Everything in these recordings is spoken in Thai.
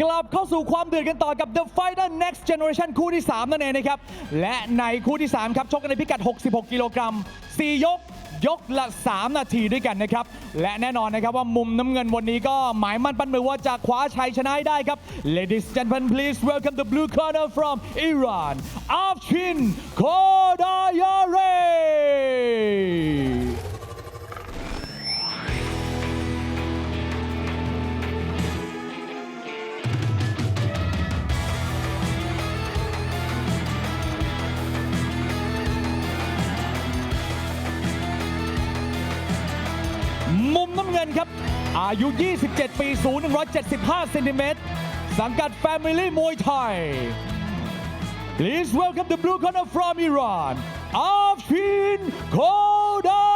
กลับเข้าสู่ความเดือดกันต่อกับ The Fighter Next Generation คู่ที่ 3 นั่นเองนะครับ และในคู่ที่ 3 ครับ ชกกันในพิกัด 66 กิโลกรัม 4 ยก ยกละ 3 นาทีด้วยกันนะครับ และแน่นอนนะครับว่ามุมน้ำเงินวันนี้ก็หมายมั่นปั้นมือว่าจะคว้าชัยชนะได้ครับ Ladies and gentlemen please welcome the blue corner from Iran Afshin Kodayare น้ำเงินครับ อายุ 27 ปี สูง 175 เซนติเมตร สังกัด Family มวยไทย Please welcome the blue corner from Iran Afshin Koda.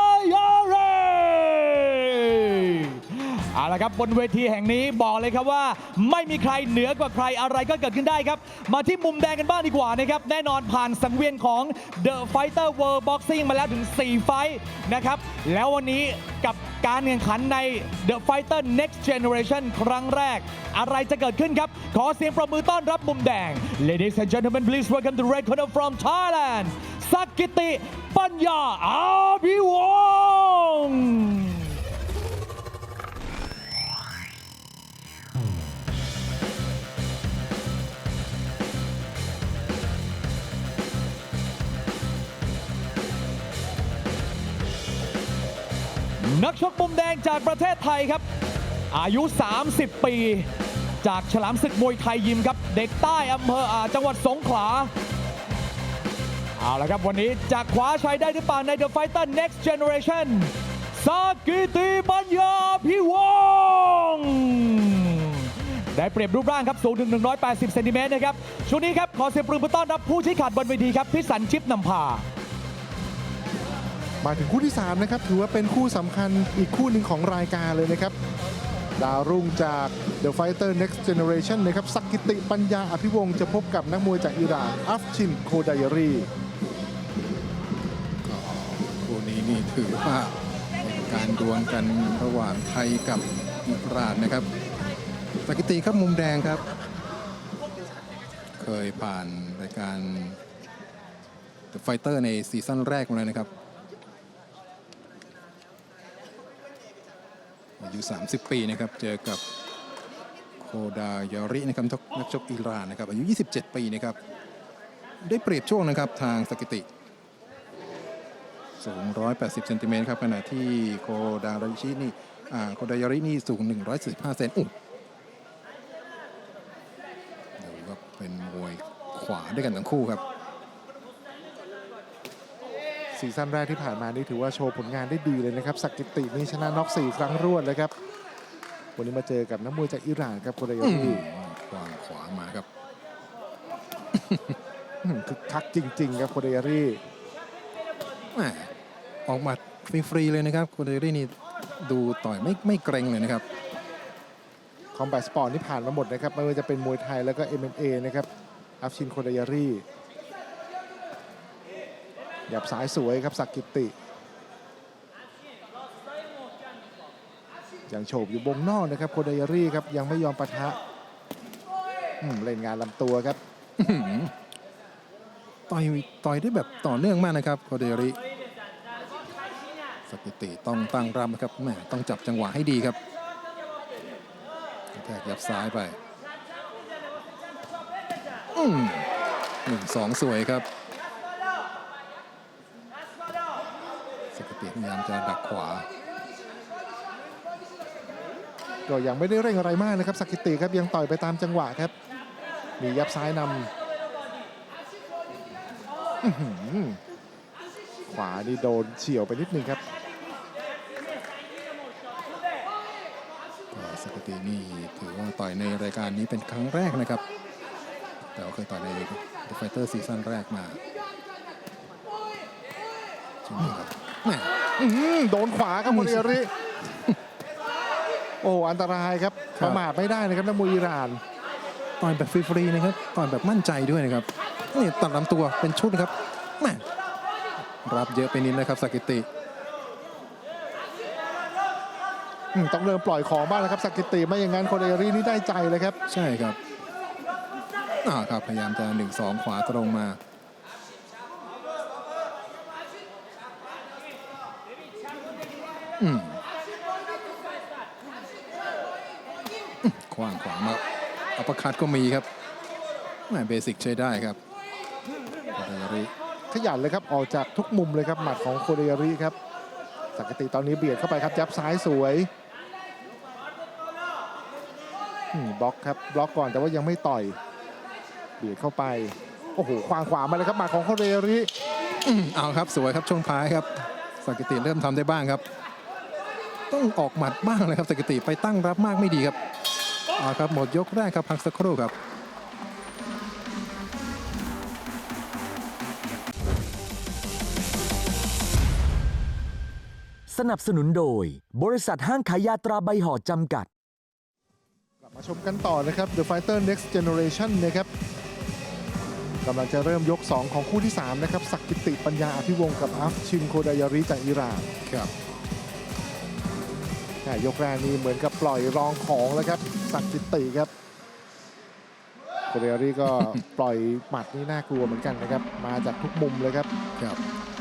เอาละครับบนเวทีแห่งนี้บอกเลยครับว่า ไม่มีใครเหนือกว่าใครอะไรก็เกิดขึ้นได้ครับ มาที่มุมแดงกันบ้างดีกว่านะครับ แน่นอนผ่านสังเวียนของ The Fighter World Boxing มาแล้วถึง 4 ไฟท์นะครับ แล้ววันนี้กับการแข่งขันใน The Fighter Next Generation ครั้งแรก อะไรจะเกิดขึ้นครับ ขอเสียงประมือต้อนรับมุมแดง Ladies and gentlemen please welcome the red corner from Thailand สักกิติปัญญาอาภิวงศ์ นักชกมุมแดงจากประเทศไทยครับ อายุ 30 ปี จากฉลามศึกมวยไทยยิมครับ เด็กใต้อำเภออจังหวัดสงขลาเอาละครับ วันนี้จะคว้าชัยได้หรือเปล่าใน The Fighter Next Generation สากิติปัญญาพิวงได้เปรียบรูปร่างครับสูงถึง 180 เซนติเมตรนะครับ ช่วงนี้ครับ ขอเสียงปรบมือต้อนรับผู้ชี้ขาดบนเวทีครับ พิสันชิปนำพา มาถึงคู่ที่3นะครับถือว่าเป็นคู่สำคัญอีกคู่หนึ่งของรายการเลยนะครับดาวรุ่งจาก The Fighter Next Generation นะครับสักกิติปัญญาอภิวงศ์จะพบกับนักมวยจากอิหร่านอัฟชินโคดายรีคู่นี้นี่ถือว่าเป็นการดวลกันระหว่างไทยกับอิหร่านนะครับสักิติครับมุมแดงครับ เคยผ่านรายการ The Fighter ในซีซั่นแรกมาเลยนะครับ อายุ 30 ปีนะครับเจอกับโคดายารินะครับนักชกอิหร่านนะครับอายุ 27 ปีนะครับได้เปรียบช่วงนะครับทางสกิติสูง 180 เซนติเมตรครับขณะที่โคดาราชินี่อ่าโคดายารินี่สูง 145 เซนอุ้ดูว่าเป็นมวยขวาด้วยกันทั้งคู่ครับ ซีซั่นแรกที่ผ่านมานี่ถือว่าโชว์ผลงานได้ดีเลยนะครับสักกิตินี่ชนะน็อก4ครั้งรวดเลยครับ วันนี้มาเจอกับนักมวยจากอิหร่านครับโคดายอืรีมวางขวามาครับคึกคักจริง ๆ ครับโคดายรีแหม่ออกหมาฟรีๆเลยนะครับโคดายารินี่ดูต่อยไม่ไม่เกรงเลยนะครับคอมแบทสปอร์ตที่ผ่านมาหมดนะครับไม่ว่าจะเป็นมวยไทยแล้วก็ MMA นะครับอัฟชินโคดายารี หยับสายสวยครับสักกิติ ยังโฉบอยู่วงนอกนะครับโคดายารีครับยังไม่ยอมปะทะเล่นงานลำตัวครับต่อยต่อยได้แบบต่อเนื่องมากนะครับโคเดริสกิติต้องตั้งรับนะครับแหมต้องจับจังหวะให้ดีครับแทกยับซ้ายไปหนึ่งสองสวยครับ สกิติพยายามจะดักขวา ก็ยังไม่ได้เร่งอะไรมากนะครับสักกิติครับยังต่อยไปตามจังหวะครับ มียับซ้ายนำอื้อหือขวานี่โดนเฉียวไปนิดนึงครับก็สกิตินี่ถือว่าต่อยในรายการนี้เป็นครั้งแรกนะครับ แต่ว่าเคยต่อยใน The Fighter ซีซั่นแรกมาใช่ไหมครับ แหมอื้อหือโดนขวาครับโมเดริ โอ้อันตรายครับคปรับ ระมาทไม่ได้นะครับนักมวยอิหร่าน ต่อยแบบฟรีๆนะครับต่อยแบบมั่นใจด้วยนะครับนี่ตัดลำตัวเป็นชุดนะครับแหม่รับเยอะไปนิดนะครับสกิติ อืมต้องเริ่มปล่อยของบ้างแล้วครับสกิติไม่อย่างนั้นโคเดรีนี่ได้ใจเลยครับ ใช่ครับอ่าครับ พยายามจะหนึ่งสองขวาตรงมา อืมอืม ขวางขวางมาอัปเปอร์คัตก็มีครับแหม่เบสิกใช้ได้ครับโคเดริขยันเลยครับออกจากทุกมุมเลยครับหมัดของโคเดรีครับสกิติตอนนี้เบียดเข้าไปครับยับซ้ายสวยอืมบล็อกครับบล็อกก่อนแต่ว่ายังไม่ต่อย เบียดเข้าไป โอ้โหควางขวามาเลยครับหมัดของโคเดรีอืมเอาครับสวยครับช่วงท้ายครับสกิติเริ่มทำได้บ้างครับ ต้องออกหมัดบ้างเลยครับสกิติไปตั้งรับมากไม่ดีครับเอาครับหมดยกแรกครับพักสักครู่ครับสนับสนุนโดย บริษัทห้างขายยาตราใบห่อจำกัด กลับมาชมกันต่อนะครับ The Fighter Next Generation นะครับกำลังจะเริ่มยก 2 ของคู่ที่ 3 นะครับสักกิติปัญญาอภิวงศ์กับอัฟชินโคดายาริจากอิหร่านครับ แหม่ยกแรกนี่เหมือนกับปล่อยรองของแล้วครับสักกิติครับโคดายาริก็ปล่อยหมัดนี่น่ากลัวเหมือนกันนะครับ มาจากทุกมุมเลยครับครับ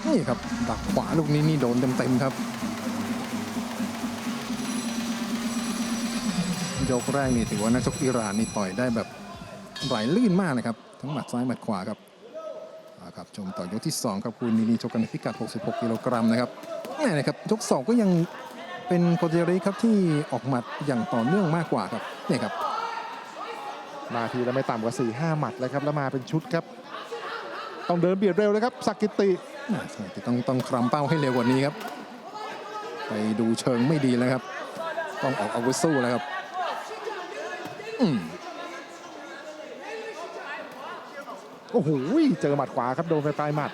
นี่ครับดักขวาลูกนี้นี่โดนเต็มๆครับยกแรกนี่ถือว่านักชกอิหร่านนี่ต่อยได้แบบไหลลื่นมากนะครับ ทั้งหมัดซ้ายหมัดขวาครับครับชมต่อยกที่ 2 ครับคุณนีนีชกกันในพิกัด 66 กิโลกรัมนะครับแม่นะครับยก 2 ก็ยัง เป็นโคเจริครับที่ออกหมัดอย่างต่อเนื่องมากกว่าครับเนี่ยครับ มาทีละไม่ต่ำกว่า4-5หมัดแล้วครับแล้วมาเป็นชุดครับ ต้องเดินเบียดเร็วเลยครับสักกิติอ่าใช่ต้องต้องคลำเป้าให้เร็วกว่านี้ครับ ไปดูเชิงไม่ดีแล้วครับ ต้องออกอาวุธสู้แล้วครับอืมโอ้โหเจอหมัดขวาครับโดนไปปลายหมัด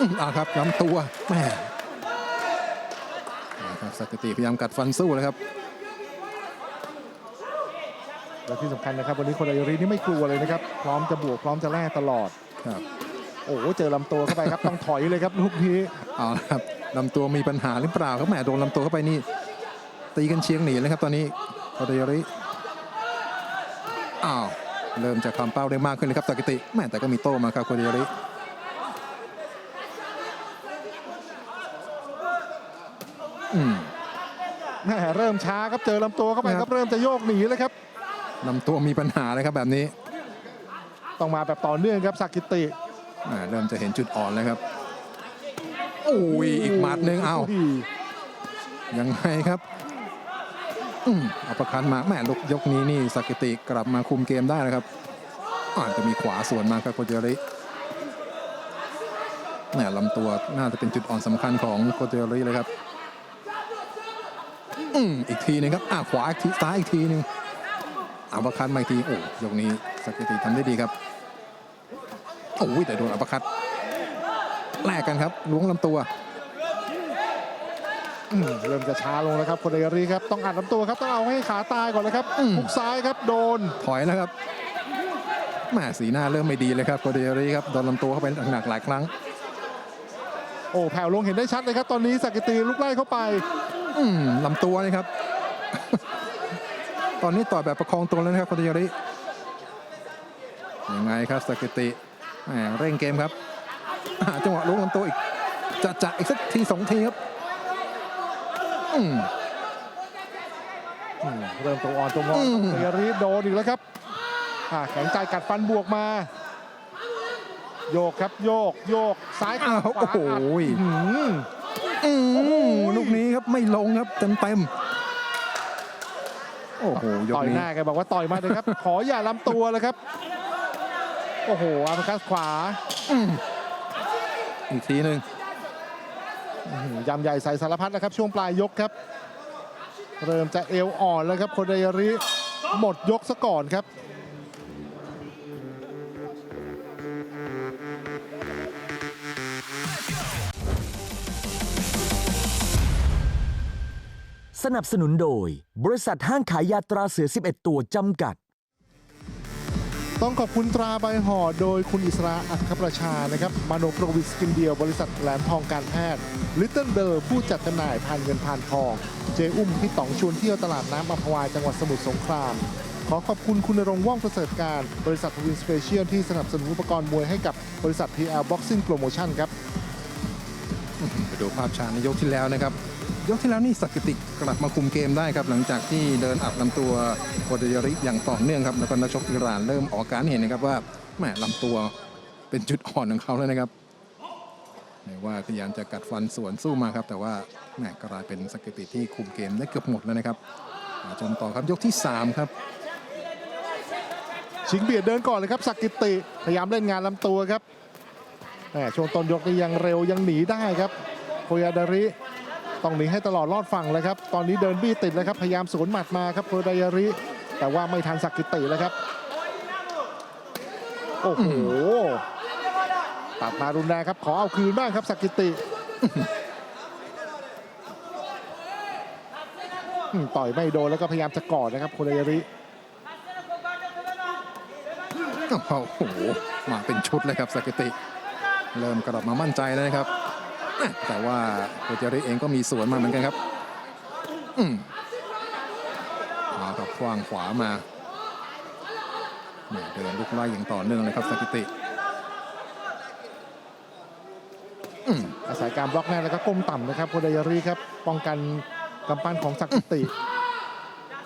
อืมเอาครับลำตัวแม่เอาครับสกติพยายามกัดฟันสู้แล้วครับและที่สำคัญนะครับ วันนี้โคดายารินี่ไม่กลัวเลยนะครับ พร้อมจะบวกพร้อมจะแล่ตลอดครับโอ้โหเจอลำตัวเข้าไปครับ ต้องถอยเลยครับลูกนี้เอาละครับลำตัวมีปัญหาหรือเปล่าครับแหมโดนลำตัวเข้าไปนี่ตีกันเชียงหนีเลยครับตอนนี้โคเดยริอ้าวเริ่มจะคลำเป้าได้มากขึ้นเลยครับสกติแม่แต่ก็มีโต้มาครับโคเดยริอืม แม่เริ่มช้าครับเจอลำตัวเข้าไปคครัรับบเริ่มจะโยกหนีแล้วครับลำตัวมีปัญหาเลยครับแบบนี้ต้องมาแบบต่อเนื่องครับสักกิติอ่าเริ่มจะเห็นจุดอ่อนแล้วครับโอ้ยอีกหมัดหนึ่งเอาโโหยังไงครับอืมเอาประคันมาแม่ลุกยกนี้นี่สกกิติกลับมาคุมเกมได้นะครับอาจจะมีขวาสวนมาครับโคเจริแหม่ลำตัวน่าจะเป็นจุดอ่อนสำคัญของโคเจริเลยครับ อืมอีกทีหนึงครับอ่าขวาอีกทีซ้ายอีกทีหนึงเอาประคันมาอีกทีโอ้ยกนี้สกกิติทำได้ดีครับโอ้ยแต่โดนอัปคัดแลกกันครับล้วงลำตัวอืมเริ่มจะช้าลงแล้วครับโคดายาริครับต้องอัดลำตัวครับต้องเอาให้ขาตายก่อนเลยครับอืม หุกซ้ายครับโดน ถอยแล้วครับแหม่สีหน้าเริ่มไม่ดีเลยครับโคเดรีครับโดนลำตัวเข้าไปหนักๆหลายครั้ง โอ้แผ่วลงเห็นได้ชัดเลยครับ ตอนนี้สักกิติลุกไล่เข้าไปอืม ลำตัวนี่ครับ ตอนนี้ต่อยแบบประคองตัวแล้วนะครับโคเดรียังไงครับสกิติแหม่เร่งเกมครับหาจังหวะล้วงลำตัวอีกจะจะอีกสักทีสองทีครับอืมอืมเริ่มตัวอ่อนตัวงออืมโคดายาริโดนอีกแล้วครับอ่าแข็งใจกัดฟันบวกมา โยกครับโยกโยกซ้ายอ้าวขวาโอ้โห อัดอื้อหืออืมโอ้โหลูกนี้ครับไม่ลงครับเต็มเต็มๆโอ้โหยกต่อยหนี้น้าแกบอกว่าต่อยมาเลยครับ ขออย่าลำตัวเลยครับ โอ้โหอาร์คัสขวาอืมอีกทีหนึ่งอื้อหือยำใหญ่ใส่สารพัดนะครับ ช่วงปลายยกครับ เริ่มจะเอวอ่อนแล้วครับโคเดยาริหมดยกซะก่อนครับ สนับสนุนโดย บริษัทห้างขายยาตราเสือ 11 ตัวจำกัด ต้องขอบคุณตราใบห่อโดยคุณอิสราอัครประชานะครับมาโนโปรวิสกินเดียวบริษัทแหลมทองการแพทย์ลิตเติ้ลเดอร์ผู้จัดจำหน่ายพานเงินพานทอง เจอุ้มพี่ต๋องชวนเที่ยวตลาดน้ำอัมพวาจังหวัดสมุทรสงคราม ขอขอบคุณคุณณรงค์ว่องประเสริฐการ บริษัททวินสเปเชียลที่สนับสนุนอุปกรณ์มวยให้กับบริษัท PL Boxing Promotion ครับไปดูภาพช้าในยกที่แล้วนะครับ ยกที่แล้วนี่สักกิติกลับมาคุมเกมได้ครับหลังจากที่เดินอัดลำตัวโคดยาริอย่างต่อเนื่องครับแล้วก็นักชกอิหร่านเริ่มออกอาการเห็นนะครับว่าแหมลำตัวเป็นจุดอ่อนของเขาแล้วนะครับไม่ว่าพยายามจะกัดฟันสวนสู้มาครับ แต่ว่าแหมกลายเป็นสักกิติที่คุมเกมได้เกือบหมดแล้วนะครับมาชมต่อครับยกที่ 3 ครับ ชิงเบียดเดินก่อนเลยครับสักกิติพยายามเล่นงานลำตัวครับแหม่ช่วงต้นยกนี่ยังเร็วยังหนีได้ครับโคยาดาริ ต้องหนีให้ตลอดรอดฝั่งเลยครับ ตอนนี้เดินบี้ติดแล้วครับ พยายามสวนหมัดมาครับโคยาดาริ แต่ว่าไม่ทันสักกิติแล้วครับ โอ้โห ตัดมารุนแรงครับ ขอเอาคืนบ้างครับสักกิติ ต่อยไม่โดนแล้วก็พยายามจะกอดนะครับโคยาดาริ โอ้โห มาเป็นชุดเลยครับสักิติ เริ่มกลับมามั่นใจแล้วนะครับ แม่แต่ว่าโคเจริเองก็มีสวนมาเหมือนกันครับอืมเอาครับขวางขวามาแม่เดินลุกไล่อย่างต่อเนื่องเลยครับสกิติอืมอาศัยการบล็อกแน่นแล้วก็ก้มต่ำนะครับโคเดยารีครับป้องกันกำปั้นของสักกิติ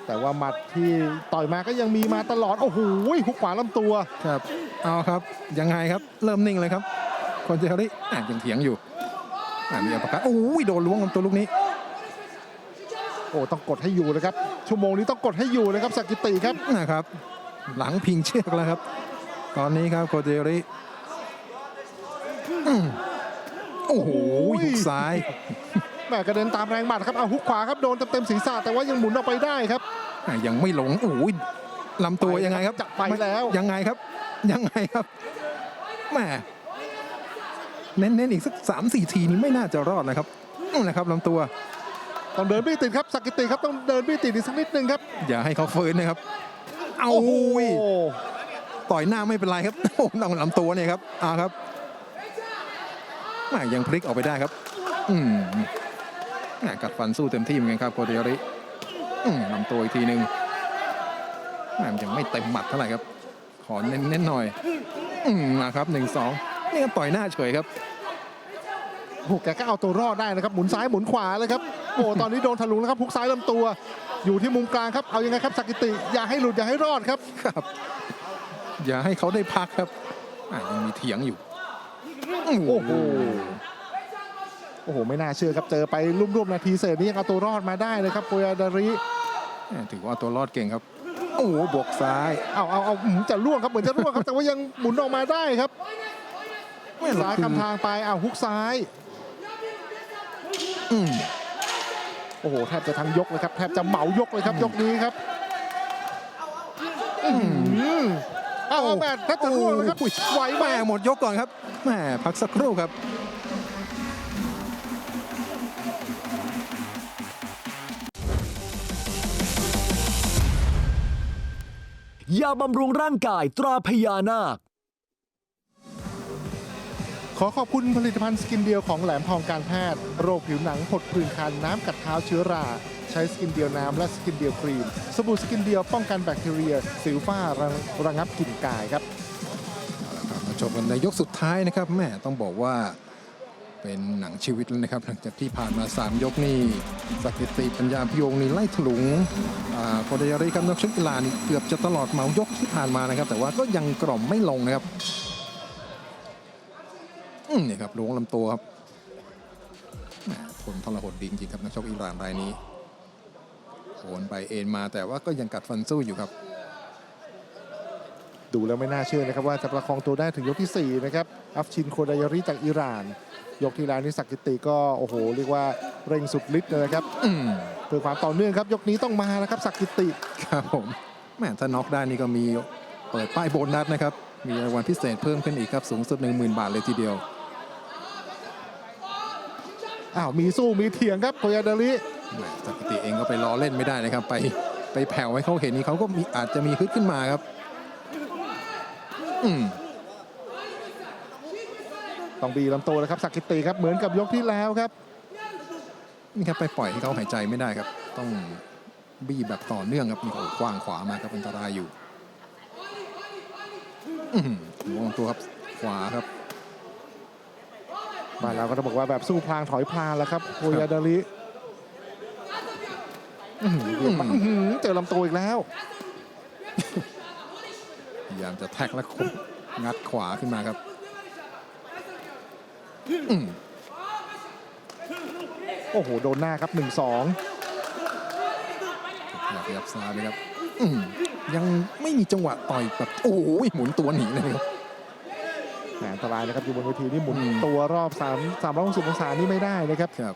แต่ว่าหมัดที่ต่อยมาก็ยังมีมาตลอด โอ้โหหุกขวาลำตัวครับ เอาครับ ยังไงครับ เริ่มนิ่งเลยครับโคเจริอะยังเถียงอยู่ อะมีอัปเปอร์คัตโอ้ยโดนล้วงลำตัวลูกนี้ โอ้ต้องกดให้อยู่นะครับ ชั่วโมงนี้ต้องกดให้อยู่นะครับสักกิติครับ นะครับ หลังพิงเชือกแล้วครับ ตอนนี้ครับโคเจริอืมโอ้โหโอ้ยหุกซ้ายแหม่กระเด็นตามแรงหมัดครับเอาหุกขวาครับโดนเต็มๆศีรษะแต่ว่ายังหมุนออกไปได้ครับอะยังไม่หลงโอ้ยลำตัวยังไงครับจะไปแล้วยังไงครับ ยังไงครับแหม เน้นๆอีกสักสามสี่ทีนี้ไม่น่าจะรอดนะครับนั่นแหละครับลำตัว ต้องเดินบี้ติดครับสักกิติครับต้องเดินบี้ติดอีกสักนิดนึงครับ อย่าให้เขาฟื้นนะครับ เอาโอ้โหต่อยหน้าไม่เป็นไรครับ โอ้ต้องลำตัวเนี่ยครับเอาครับแหมยังพลิกออกไปได้ครับ อืมแหมกัดฟันสู้เต็มที่เหมือนกันครับโคเดริอืมลำตัวอีกทีหนึ่งแหมยังไม่เต็มหมัดเท่าไหร่ครับ ขอเน้นๆหน่อย อืมมาครับหนึ่งสอง นี่ก็ต่อยหน้าเฉยครับโอ้โหแกก็เอาตัวรอดได้นะครับ หมุนซ้ายหมุนขวาเลยครับ โอ้ตอนนี้โดนทะลุแล้วครับพุกซ้ายลำตัว อยู่ที่มุมกลางครับ เอายังไงครับสักกิติ อย่าให้หลุดอย่าให้รอดครับ ครับ อย่าให้เขาได้พักครับอะยังมีเถียงอยู่ โอ้โห โอ้โห ไม่น่าเชื่อครับ เจอไปร่วมๆนาทีเศษนี้ยังเอาตัวรอดมาได้เลยครับโคยาดาริแหม่ถือว่าตัวรอดเก่งครับ โอ้โห บวกซ้าย เอาเอาเอาหืมจะล่วงครับ เหมือนจะล่วงครับ แต่ว่ายังหมุนออกมาได้ครับ แม่ซ้ายคือคำทางไปเอาฮุกซ้ายอืมโอ้โหแทบจะทั้งยกเลยครับแทบจะเหมายกเลยครับยกนี้ครับอื้อหือเอาเอาแม่แทบจะล่วงเลยครับโอ้ยไหวไหมแม่หมดยกก่อนครับแม่พักสักครู่ครับยาบำรุงร่างกายตราพญานาค ขอขอบคุณผลิตภัณฑ์สกินเดียวของแหลมทองการแพทย์ โรคผิวหนังผดผื่นคันน้ำกัดเท้าเชื้อรา ใช้สกินเดียวน้ำและสกินเดียวครีม สบู่สกินเดียวป้องกันแบคทีเรีย สิวฝ้าระระงับกลิ่นกายครับครับมาชมกันในยกสุดท้ายนะครับแม่ต้องบอกว่าเป็นหนังชีวิตแล้วนะครับ หลังจากที่ผ่านมา 3 ยกนี่สกิติปัญญาพิโยงนี่ไล่ถลุงอ่าโคเดยาริครับนักชกกีฬานี่เกือบจะตลอดเมายกที่ผ่านมานะครับ แต่ว่าก็ยังกล่อมไม่ลงนะครับ นี่ครับล้วงลำตัวครับแหม่คนทรหดดีจริงๆครับนักชกอิหร่านรายนี้โอนไปเอ็นมาแต่ว่าก็ยังกัดฟันสู้อยู่ครับ ดูแล้วไม่น่าเชื่อนะครับว่าจะประคองตัวได้ถึงยกที่ 4 นะครับอัฟชินโคดายาริจากอิหร่าน ยกที่แล้วนี่สักกิติก็โอ้โห เรียกว่าเร่งสุดฤทธิ์เลยนะครับอืมเพื่อความต่อเนื่องครับ ยกนี้ต้องมาแล้วครับสักกิติครับผมแม่ถ้าน็อกได้นี่ก็มีเปิดป้ายโบนัสนะครับมีรางวัลพิเศษเพิ่มขึ้นอีกครับสูงสุด 10,000 บาทเลยทีเดียว อ้าวมีสู้มีเถียงครับโคยาดาริแหม่สกิติเองก็ไปล้อเล่นไม่ได้นะครับ ไปไปแผ่วให้เขาเห็นนี่เขาก็มีอาจจะมีฮึดขึ้นมาครับ อืมต้องบีลำตัวแล้วครับสักกิติครับเหมือนกับยกที่แล้วครับนี่ครับไปปล่อยให้เขาหายใจไม่ได้ครับ ต้องบี้แบบต่อเนื่องครับนี่โอ้โหกว้างขวามาครับอันตรายอยู่อืมมองตัวครับขวาครับ มาแล้วก็ต้องบอกว่าแบบสู้พลางถอยพลางแล้วครับโอยาดาริอื้อหือเบียดมาอื้อหือเจอลำตัวอีกแล้วพยายามจะแท็กและคุบงัดขวาขึ้นมาครับอืมโอ้โห โดนหน้าครับ 1-2อยากขยับซ้ายเลยครับอืมยังไม่มีจังหวะต่อยแบบโอ้โหหมุนตัวหนีเลยครับแห มอันตรายนะครับอยู่บนเวทีนี่หมุนอืมตัวรอบ3 360องศานี่ไม่ได้นะครับครับ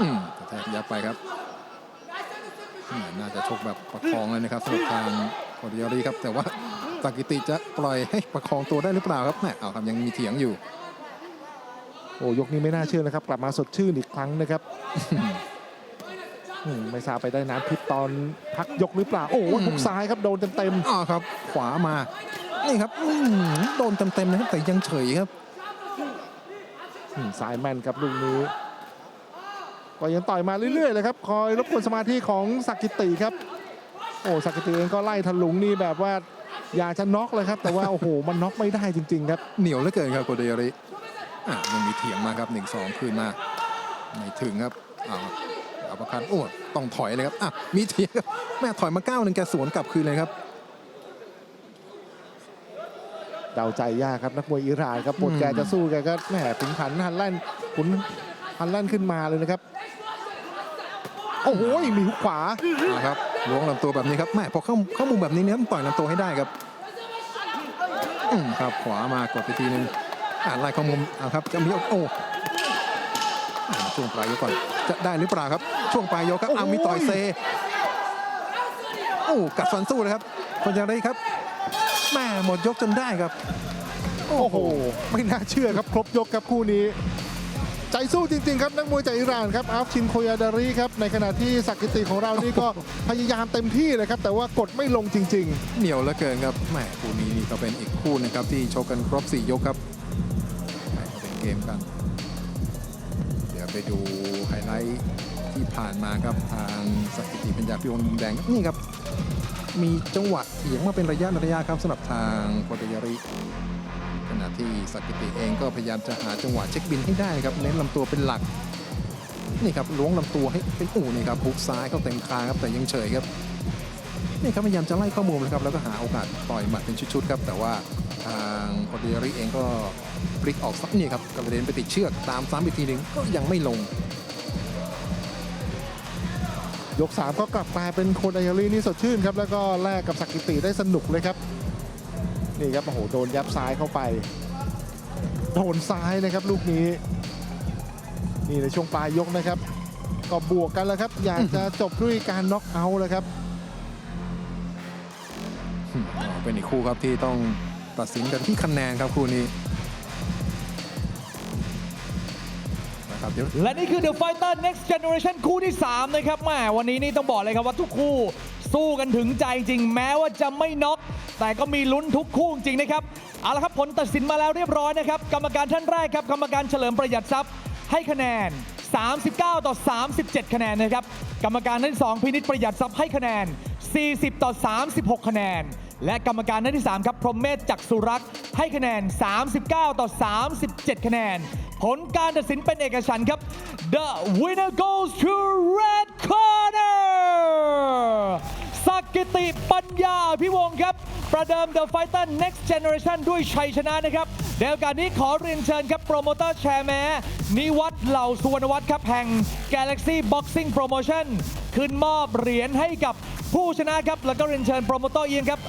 อืมกระแทกยับไปครับอืมน่าจะชกแบบประคองเลยนะครับสำหรับทางโคดิยารีครับ แต่ว่าสากิติจะปล่อยให้ประคองตัวได้หรือเปล่าครับแหมเอาครับยังมีเถียงอยู่ โอ้ยกนี้ไม่น่าเชื่อนะครับ กลับมาสดชื่นอีกครั้งนะครับอืมไม่ทราบไปได้น้ำพิษตอนพักยกหรือเปล่า โอ้โหอืม ทุกซ้ายครับโดนเต็มอ่าครับ ขวามา นี่ครับอืมโดนเต็มๆนะครับแต่ยังเฉยครับๆอืมซ้ายแม่นครับลูกนี้ ก็ยังต่อยมาเรื่อยๆเลยครับ คอยรบกวนสมาธิของสักกิติครับ โอ้สักกิติเองก็ไล่ทะลุงนี่แบบว่าอยากจะน็อกเลยครับ แต่ว่าโอ้โหมันน็อกไม่ได้จริง ๆ ครับ เหนียวเหลือเกินครับโคเดยาริอะยังมีเถียงมาครับหนึ่งสองคืนมาไม่ถึงครับเอาครับเอาประคันโอ้ต้องถอยเลยครับอะมีเถียงครับแม่ถอยมาก้าวหนึ่งแกสวนกลับคืนเลยครับ เดาใจยากครับนักมวยอิหร่านครับปวดอืมแกจะสู้แกก็แหมขุนขันหันแล่นขุนหันแล่นขึ้นมาเลยนะครับ โอ้โหมีหุกขวาอะครับล้วงลำตัวแบบนี้ครับแม่พอเข้าเข้ามุมแบบนี้เนี่ยต้องปล่อยลำตัวให้ได้ครับอืมครับขวามากดไปทีนึงอ่าไล่เข้ามุมอะครับจะมีโอ้อะช่วงปลายยกก่อนจะได้หรือเปล่าครับ ช่วงปลายยกครับอ่ามีต่อยเซโอ้กัดฟันสู้เลยครับคนจะได้ครับ แม่หมดยกจนได้ครับ โอ้โห ไม่น่าเชื่อครับ ครบยกครับคู่นี้ ใจสู้จริง ๆ ครับนักมวยจากอิหร่านครับอัฟชินโคยาดารีครับในขณะที่สักกิติของเรานี่ก็พยายามเต็มที่เลยครับ แต่ว่ากดไม่ลงจริง เหนียวเหลือเกินครับแหมคู่นี้นี่ก็เป็นอีกคู่หนึงครับที่ชกกันครบ 4 ยกครับแหม่ก็เป็นเกมกัน เดี๋ยวไปดูไฮไลท์ที่ผ่านมาครับทางสกิติปัญญาพิวงมุมแดงครับนี่ครับ มีจังหวะเถียงมาเป็นระยะระยะครับสำหรับทางโคเตยริขณะที่สกิติเองก็พยายามจะหาจังหวะเช็คบินให้ได้ครับเน้นลำตัวเป็นหลักนี่ครับล้วงลำตัวให้เป็นอู่นี่ครับฮุกซ้ายเข้าเต็มคางครับแต่ยังเฉยครับนี่ครับพยายามจะไล่ข้อมูลนะครับแล้วก็หาโอกาสต่อยหมัดเป็นชุดๆครับแต่ว่าทางโคเดริเองก็พลิกออกซักนี่ครับกระเด็นไปติดเชือกตามซ้ำอีกทีหนึ่งก็ยังไม่ลง ยก 3 ก็กลับกลายเป็นโคดายารีนี่สดชื่นครับ แล้วก็แลกกับสักกิติได้สนุกเลยครับ นี่ครับโอ้โหโดนยับซ้ายเข้าไป โดนซ้ายนะครับลูกนี้ นี่ในช่วงปลายยกนะครับ ก็บวกกันแล้วครับ อยากจะจบด้วยการน็อกเอาท์เลยครับ เป็นอีกคู่ครับที่ต้องตัดสินกันที่คะแนนครับคู่นี้ ครับและนี่คือ The Fighter Next Generation คู่ที่ 3 นะครับแหมวันนี้นี่ต้องบอกเลยครับว่าทุกคู่สู้กันถึงใจจริง แม้ว่าจะไม่น็อกแต่ก็มีลุ้นทุกคู่จริงนะครับเอาละครับผลตัดสินมาแล้วเรียบร้อยนะครับ กรรมการท่านแรกครับ กรรมการเฉลิมประหยัดทรัพย์ให้คะแนน 39 ต่อ 37 คะแนนนะครับ กรรมการท่านสองพินิจประหยัดทรัพย์ให้คะแนน 40 ต่อ 36 คะแนน และกรรมการท่านที่ 3 ครับ พรหมเมธจักษุรักษ์ให้คะแนน 39 ต่อ 37 คะแนน ผลการตัดสินเป็นเอกฉันท์ครับ The winner goes to red corner สักกิติปัญญาพิวงครับ ประเดิม The Fighter Next Generation ด้วยชัยชนะนะครับในโอกาสนี้ขอเรียนเชิญครับ โปรโมเตอร์แชร์แม้นิวัฒเหล่าสุวรรณวัฒน์ครับแห่ง Galaxy Boxing Promotion ขึ้นมอบเหรียญให้กับผู้ชนะครับ แล้วก็เรียนเชิญโปรโมเตอร์เอียนครับ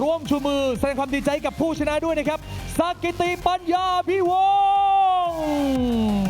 ร่วมชูมือแสดงความดีใจกับผู้ชนะด้วยนะครับสักกิติปัญญาพิวงศ์